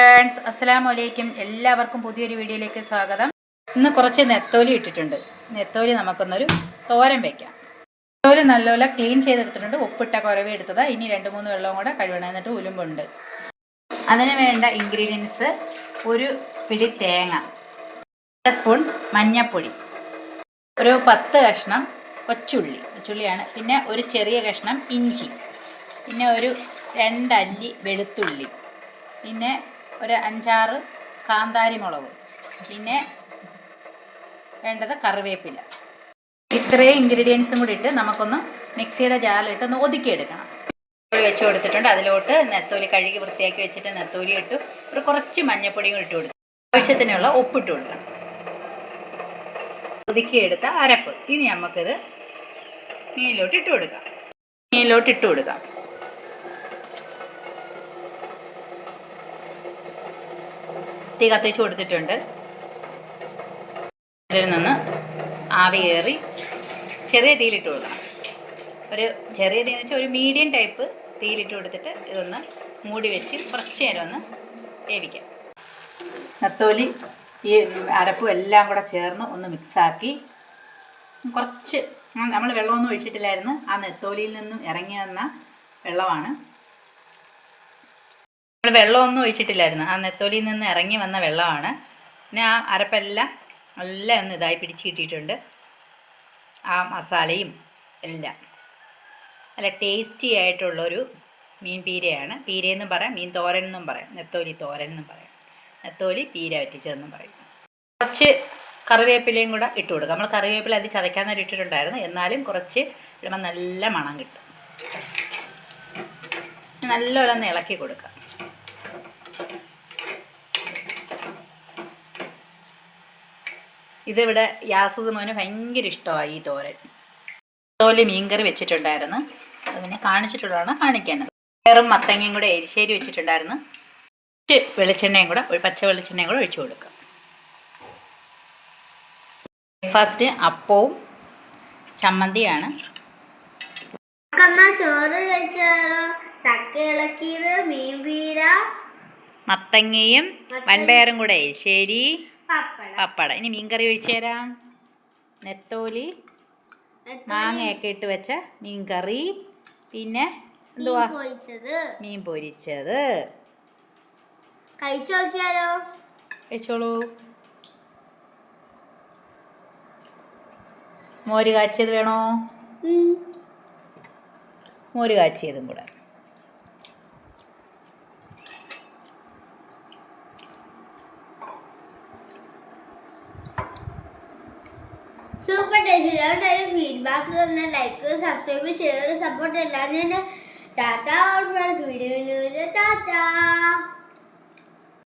Friends അസ്സലാമു അലൈക്കും. എല്ലാവർക്കും പുതിയൊരു വീഡിയോയിലേക്ക് സ്വാഗതം. ഇന്ന് കുറച്ച് നെത്തോലി ഇട്ടിട്ടുണ്ട്. നെത്തോലി നമുക്കൊന്നൊരു തോരൻ വെക്കാം. നെത്തോലി നല്ലപോലെ ക്ലീൻ ചെയ്തെടുത്തിട്ടുണ്ട്. ഉപ്പിട്ട കുറവ് എടുത്തതാ. ഇനി രണ്ട് മൂന്ന് വെള്ളവും കൂടെ കഴുകണം. എന്നിട്ട് ഉലുമ്പുണ്ട്. അതിന് വേണ്ട ഇൻഗ്രീഡിയൻസ് ഒരു പിടി തേങ്ങ സ്പൂൺ മഞ്ഞൾപ്പൊടി ഒരു പത്ത് കഷ്ണം കൊച്ചുള്ളി. കൊച്ചുള്ളിയാണ്. പിന്നെ ഒരു ചെറിയ കഷ്ണം ഇഞ്ചി. പിന്നെ ഒരു രണ്ടല്ലി വെളുത്തുള്ളി. പിന്നെ ഒരു അഞ്ചാറ് കാന്താരി മുളക്. പിന്നെ വേണ്ടത് കറിവേപ്പില. ഇത്രയും ഇൻഗ്രീഡിയൻസും കൂടി ഇട്ട് നമുക്കൊന്ന് മിക്സിയുടെ ജാറിലിട്ട് ഒന്ന് ഒതുക്കിയെടുക്കണം. വെച്ച് കൊടുത്തിട്ടുണ്ട്. അതിലോട്ട് നെത്തോലി കഴുകി വൃത്തിയാക്കി വെച്ചിട്ട് നെത്തോലി ഇട്ടു. ഒരു കുറച്ച് മഞ്ഞപ്പൊടിയും ഇട്ട് കൊടുത്തു. ആവശ്യത്തിനുള്ള ഉപ്പിട്ട് കൊടുക്കണം. ഒതുക്കിയെടുത്ത അരപ്പ്. ഇനി നമുക്കിത് മീനിലോട്ട് ഇട്ട് കൊടുക്കാം. മീനിലോട്ട് ഇട്ട് കൊടുക്കാം. തീ കത്തിച്ച് കൊടുത്തിട്ടുണ്ട്. നിന്ന് ആവി കയറി ചെറിയ തീയിലിട്ട് കൊടുക്കണം. ഒരു ചെറിയ തീ എന്ന് വെച്ചാൽ ഒരു മീഡിയം ടൈപ്പ് തീയിലിട്ട് കൊടുത്തിട്ട് ഇതൊന്ന് മൂടി വെച്ച് കുറച്ച് നേരം ഒന്ന് വേവിക്കാം. നത്തോലി ഈ അരപ്പും എല്ലാം കൂടെ ചേർന്ന് ഒന്ന് മിക്സാക്കി കുറച്ച് നമ്മൾ വെള്ളമൊന്നും ഒഴിച്ചിട്ടില്ലായിരുന്നു. ആ നെത്തോലിയിൽ നിന്നും ഇറങ്ങി വന്ന വെള്ളമാണ്. നമ്മൾ വെള്ളമൊന്നും ഒഴിച്ചിട്ടില്ലായിരുന്നു. ആ നെത്തോലിയിൽ നിന്ന് ഇറങ്ങി വന്ന വെള്ളമാണ്. പിന്നെ ആ അരപ്പെല്ലാം എല്ലാം ഒന്ന് ഇതായി പിടിച്ച് കിട്ടിയിട്ടുണ്ട്. ആ മസാലയും എല്ലാം. നല്ല ടേസ്റ്റി ആയിട്ടുള്ളൊരു മീൻ പീരയാണ്. പീരയെന്നും പറയാം മീൻ തോരൻ എന്നും പറയാം നെത്തോലി തോരൻ എന്നും പറയാം. നെത്തോലി പീര വറ്റിച്ചതെന്നും പറയും. കുറച്ച് കറിവേപ്പിലയും കൂടെ ഇട്ട് കൊടുക്കുക നമ്മൾ കറിവേപ്പില അത് ചതയ്ക്കാൻ നേരം ഇട്ടിട്ടുണ്ടായിരുന്നു. എന്നാലും കുറച്ച് ഇടുമ്പോൾ നല്ല മണം കിട്ടും. നല്ലോണം ഇളക്കി കൊടുക്കുക ഇതിവിടെ യാസുദ് മോന് ഭയങ്കര ഇഷ്ടമായി ഈ തോരൻ. തോൽ മീൻകറി വെച്ചിട്ടുണ്ടായിരുന്നു. അത് പിന്നെ കാണിച്ചിട്ടുള്ളതാണ് കാണിക്കാനത് വേറും മത്തങ്ങയും കൂടെ എരിശ്ശേരി വെച്ചിട്ടുണ്ടായിരുന്നു. കുറച്ച് വെളിച്ചെണ്ണയും കൂടെ പച്ച വെളിച്ചെണ്ണയും കൂടെ ഒഴിച്ചു കൊടുക്കുക ബ്രേക്ക്ഫാസ്റ്റ് അപ്പവും ചമ്മന്തിയാണ്. ചോറ് മത്തങ്ങയും വൻപയറും കൂടെ എരിശ്ശേരി പപ്പടം. ഇനി മീൻകറി ഒഴിച്ചു തരാം. നെത്തോലി മാങ്ങയൊക്കെ ഇട്ട് വെച്ച മീൻകറി. പിന്നെ എന്തുവാ? മീൻ പൊരിച്ചത്. കഴിച്ചു നോക്കിയാലോ? കഴിച്ചോളൂ. മോര് കാച്ചിയത് വേണോ? മോര് കാച്ചിയതും കൂടെ. സൂപ്പർ ടേസ്റ്റ് ഫീഡ്ബാക്ക് തന്നെ ലൈക്ക് സബ്സ്ക്രൈബ് ഷെയർ സപ്പോർട്ട് എല്ലാം ഞാൻ ടാറ്റ ഫ്രണ്ട്സ് വീഡിയോ ടാറ്റ